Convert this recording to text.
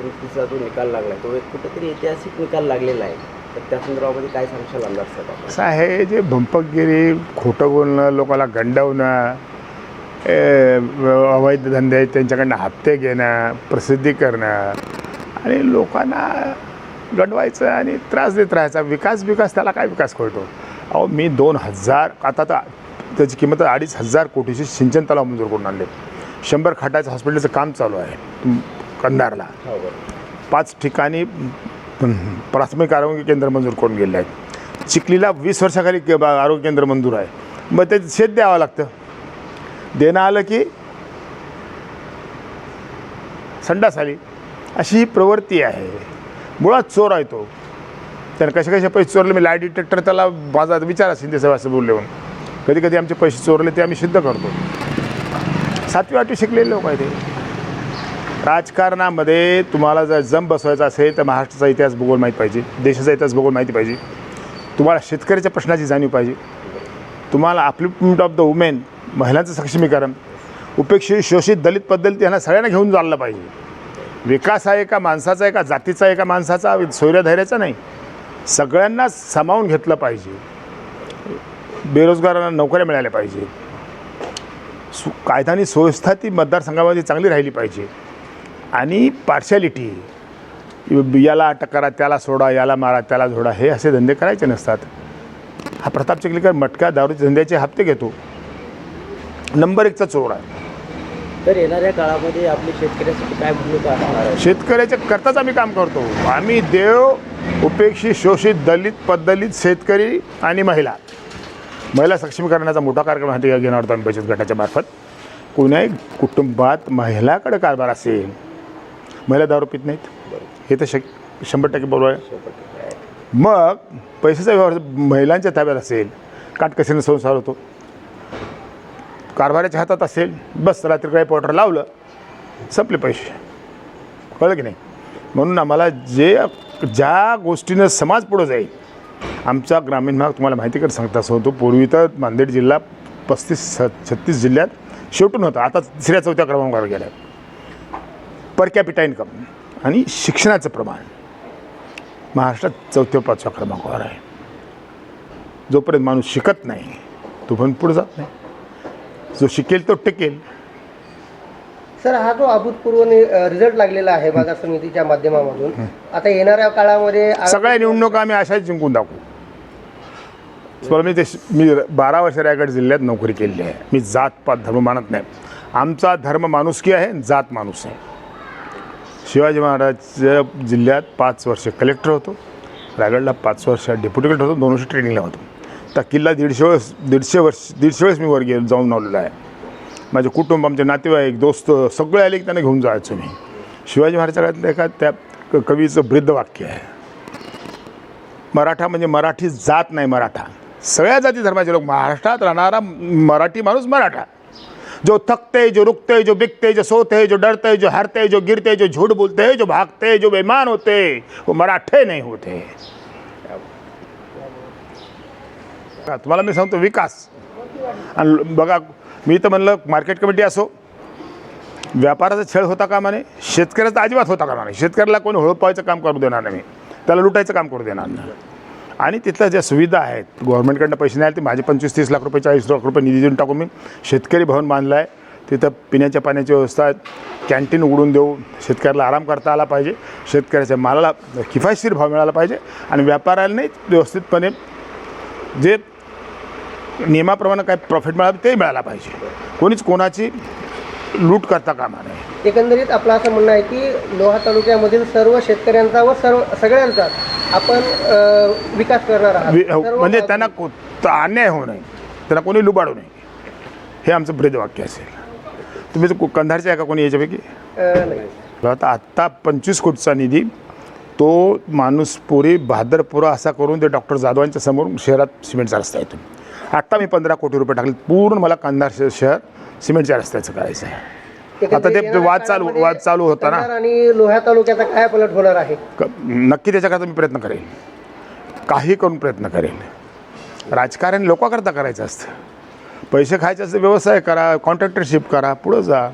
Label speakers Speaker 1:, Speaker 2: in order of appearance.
Speaker 1: समितीचा जो निकाल लागला आहे तो एक कुठेतरी ऐतिहासिक निकाल लागलेला आहे. तर त्या संदर्भामध्ये काय सांगशाल आमदार साहेब
Speaker 2: असं आहे जे भंपकगिरी खोटं बोलणं लोकांना गंडवणं अवैध धंदे आहेत त्यांच्याकडनं हप्ते घेणं प्रसिद्धी करणं आणि लोकांना गंडवायचं आणि त्रास देत राहायचा. विकास विकास त्याला काय विकास कळतो? अहो मी दोन हजार आता तर त्याची किंमत अडीच हजार कोटीची सिंचन तलाव मंजूर करून आणले. शंभर खाटाचं हॉस्पिटलचं काम चालू आहे. कंधारला
Speaker 1: हो
Speaker 2: पाच ठिकाणी प्राथमिक आरोग्य केंद्र मंजूर करून गेले आहेत. चिखलीला वीस वर्षाखाली के- बा- आरोग्य केंद्र मंजूर आहे. मग ते शेत द्यावं लागतं. देणं आलं की संडास आली अशी ही प्रवृत्ती आहे. मुळात चोर आहे तो. त्यानं कसे कसे पैसे चोरले? मी लाय डिटेक्टर त्याला बाजारात विचारा शिंदे साहेब असं बोलले म्हणून. कधी कधी आमचे पैसे चोरले ते आम्ही सिद्ध करतो. सातवी आठवी शिकलेले लोक आहे ते राजकारणामध्ये तुम्हाला जर जम बसवायचा असेल तर महाराष्ट्राचा इतिहास भूगोल माहीत पाहिजे देशाचा इतिहास भूगोल माहिती पाहिजे. तुम्हाला शेतकऱ्याच्या प्रश्नाची जाणीव पाहिजे. तुम्हाला अपलिपमेंट ऑफ द वुमेन महिलांचं सक्षमीकरण उपेक्षित शोषित दलित पद्धती यांना सगळ्यांना घेऊन चाललं पाहिजे. विकास आहे का माणसाचा आहे का? जातीचा आहे का माणसाचा? धैर्याचा नाही. सगळ्यांना सामावून घेतलं पाहिजे. बेरोजगारांना नोकऱ्या मिळाल्या पाहिजे. सु कायदा आणि सुव्यवस्था ती मतदारसंघामध्ये चांगली राहिली पाहिजे. आणि पार्शॅलिटी याला अटक करा त्याला सोडा याला मारा त्याला झोडा हे असे धंदे करायचे नसतात. हा प्रताप चिखलीकर मटका दारूचे धंद्याचे हप्ते घेतो. नंबर एकचा चोर आहे.
Speaker 1: तर येणाऱ्या काळामध्ये आपली शेतकऱ्यासाठी काय भूमिका असणार आहे?
Speaker 2: शेतकऱ्याच्या करताच आम्ही काम करतो. आम्ही देव उपेक्षित शोषित दलित पददलित शेतकरी आणि महिला. महिला सक्षमीकरणाचा मोठा कार्यक्रम हाती घेणार होतो आम्ही बचत गटाच्या मार्फत. कुणाही कुटुंबात महिलाकडे कारभार असेल महिला दारू पित नाहीत. हे तर शक शंभर टक्के बरोबर आहे. मग पैशाचा व्यवहार महिलांच्या ताब्यात असेल काटकशीनं संसार होतो. कारभाराच्या हातात असेल बस रात्री काही पॉटर लावलं संपले पैसे. कळलं की नाही? म्हणून आम्हाला जे ज्या गोष्टीनं समाज पुढं जाईल आमचा ग्रामीण भाग तुम्हाला माहिती कर सांगता असं होतो पूर्वी तर नांदेड जिल्हा पस्तीस छत्तीस जिल्ह्यात शेवटून होता. आता तिसऱ्या चौथ्या क्रमांकावर गेला पर कॅपिटा इन्कम आणि शिक्षणाचं प्रमाण. महाराष्ट्रात चौथ्या पाचव्या क्रमांकावर आहे. जोपर्यंत माणूस शिकत नाही तोपर्यंत पुढे जात नाही. जो शिकेल तो टिकेल.
Speaker 3: सर हा जो अभूतपूर्व रिझल्ट लागलेला आहे बाजार समितीच्या माध्यमामधून आता येणाऱ्या काळामध्ये
Speaker 2: सगळ्या निवडणुका आम्ही अशाच जिंकून दाखवू. मी ते मी बारा वर्ष रायगड जिल्ह्यात नोकरी केलेली आहे. मी जात पात धर्म मानत नाही. आमचा धर्म माणुसकी आहे जात माणूस आहे. शिवाजी महाराजच्या जिल्ह्यात पाच वर्ष कलेक्टर होतो. रायगडला पाच वर्ष डेप्युटी कलेक्टर होतो. दोन वर्ष ट्रेनिंगला होतो. त्या किल्ला दीडशे वेळेस दीडशे वर्ष दीडशे वेळेस मी वर गेलो जाऊन आलेलो आहे. माझे कुटुंब आमचे नातेवाईक दोस्त सगळे आले की त्यांना घेऊन जायचो मी. शिवाजी महाराजच्या एका त्या क- कवीचं वृद्ध वाक्य आहे. मराठा म्हणजे मराठी जात नाही मराठा. सगळ्या जाती धर्माचे लोक महाराष्ट्रात राहणारा मराठी माणूस मराठा. जो थकते जो रुकते जो बिकते जो सोते जो डरते जो हारते जो गिरते जो झूठ बोलते जो भागते जो बेमान होते वो मराठे नहीं होते। का तुम्हाला मी सांगतो विकास. आणि बघा मी तर म्हणलं मार्केट कमिटी असो व्यापाराचा छळ होता का माने शेतकऱ्याचा अजिबात होता का माने शेतकऱ्याला कोणी होळपायचं काम करू देणार नाही त्याला लुटायचं काम करू देणार नाही. आणि तिथल्या ज्या सुविधा आहेत गव्हर्नमेंटकडनं पैसे नाही आले ते माझे पंचवीस तीस लाख रुपये चाळीस लाख रुपये निधी देऊन टाकून मी. शेतकरी भवन बांधलं आहे तिथं पिण्याच्या पाण्याची व्यवस्था आहे. कॅन्टीन उघडून देऊ. शेतकऱ्याला आराम करता आला पाहिजे. शेतकऱ्याच्या मालाला किफायतशीर भाव मिळाला पाहिजे. आणि व्यापाऱ्यांनाही व्यवस्थितपणे जे नियमाप्रमाणे काय प्रॉफिट मिळालं ते मिळायला पाहिजे. कोणीच कोणाची लूट करता कामा नये.
Speaker 3: एकंदरीत आपलं असं म्हणणं आहे की लोहा तालुक्यामधील सर्व शेतकऱ्यांचा व सर्व सगळ्यांचा आपण विकास करणार आहात. सर्व
Speaker 2: म्हणजे त्यांना अन्याय होऊ नये. त्यांना कोणी लुबाडू नये. हे आमचं ब्रीदवाक्य असेल. तुम्ही कंधारचे आहे का कोणी याच्यापैकी. आता आत्ता पंचवीस कोटीचा निधी तो माणूस पुरी बहादरपुरा असा करून ते डॉक्टर जाधवांच्या समोर शहरात सिमेंटचा रस्ता येतो आत्ता मी पंधरा कोटी रुपये टाकले. पूर्ण मला कंधार शहर सिमेंटच्या रस्त्याचं करायचं आहे. आता ते वाद चालू वाद चालू होता ना.
Speaker 3: आणि लोहा तालुक्याचा काय पलट होणार आहे?
Speaker 2: नक्की त्याच्याकरता मी प्रयत्न करेल काही करून प्रयत्न करेल राजकारण लोकांकरता करायचं असतं. पैसे खायचे असते व्यवसाय करा कॉन्ट्रॅक्टरशिप करा पुढं जा.